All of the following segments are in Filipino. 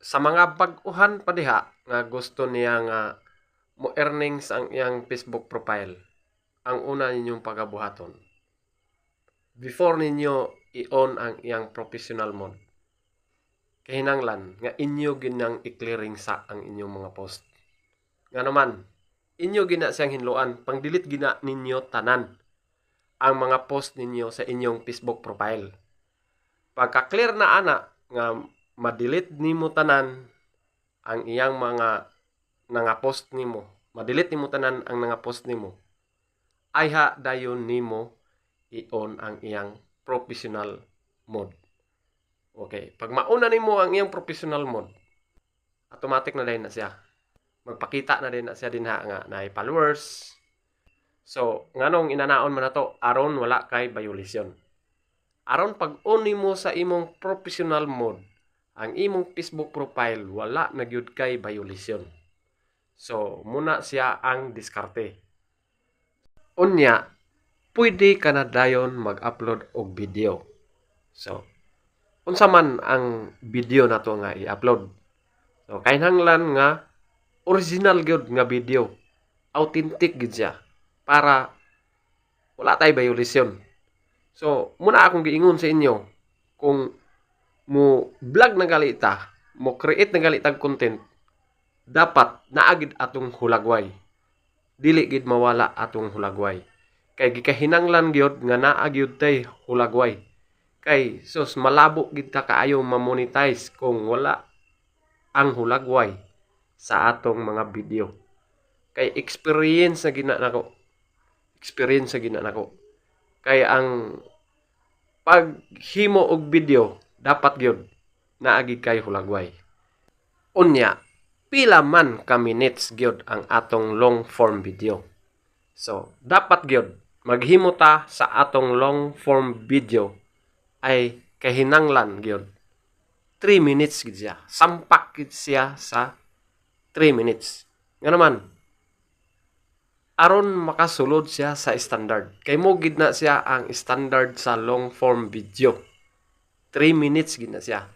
sa mga bag-uhan pa diha nga gusto niya nga mo earnings ang iyang Facebook profile, ang una ninyong pagabuhaton. Before ninyo i-on ang iyang professional mode, kahinanglan nga inyo ginang i-clearing sa ang inyong mga post. Nga naman, inyo gina siyang hinluan, pang delete gina ninyo tanan ang mga post ninyo sa inyong Facebook profile. Pagka-clear na ana nga ma-delete nimo tanan ang iyang mga nga post nimo, ma-delete nimo tanan ang nga post nimo. Ay ha dayon nimo i-on ang iyang professional mode. Okay, pag mauna nimo ang iyang professional mode, automatic na din na siya. Magpakita na din na siya din ha nga na followers. So, nganong inanaon man nato aron wala kay violation. Aron pag on nimo sa imong professional mode, ang imong Facebook profile wala na gyud kay violation. So, muna siya ang diskarte. Unya, pwede ka na dayon mag-upload og video. So, unsa man ang video nato nga i-upload. So, kainhanglan nga original gyud nga video. Authentic gyud siya para wala tay violation. So, muna akong giingon sa inyo kung mo vlog na galita, mo create na galitag content, dapat naagid atong hulagway. Dili gid mawala atong hulagway. Kay gikahinanglan gyud nga naa gyud tay hulagway. Kay sus malabo gid ka kaayo ma-monetize kung wala ang hulagway sa atong mga video. Kay experience na gina nako. Experience na gina nako. Kay ang paghimo og video dapat gyud naagi kay hulagway. Unya, pila man ka minutes gyud ang atong long form video. So, dapat gyud maghimo ta sa atong long form video ay kahinanglan gyud 3 minutes gid siya. Sampak gid siya sa 3 minutes. Nga naman, aron makasulod siya sa standard. Kay mo gid na siya ang standard sa long form video. 3 minutes gid siya.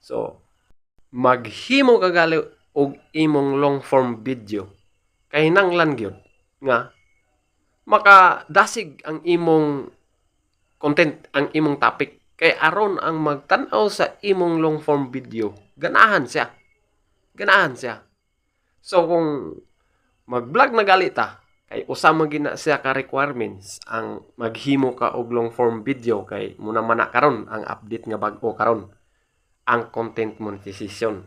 So, maghimo ka gali og imong long form video. Kay nanglan gyud nga makadasig ang imong content, ang imong topic. Kay aron ang magtan-aw sa imong long form video, ganahan siya. Ganahan siya. So kung mag-vlog na galita, kay usa man gina siya ka requirements ang maghimo ka og long form video kay muna man karon ang update nga bag-o karon ang content monetization.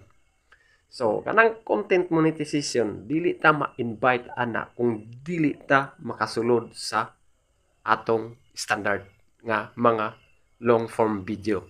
So, kanang content monetization, dili ta ma-invite ana kung dili ta makasulod sa atong standard nga mga long form video.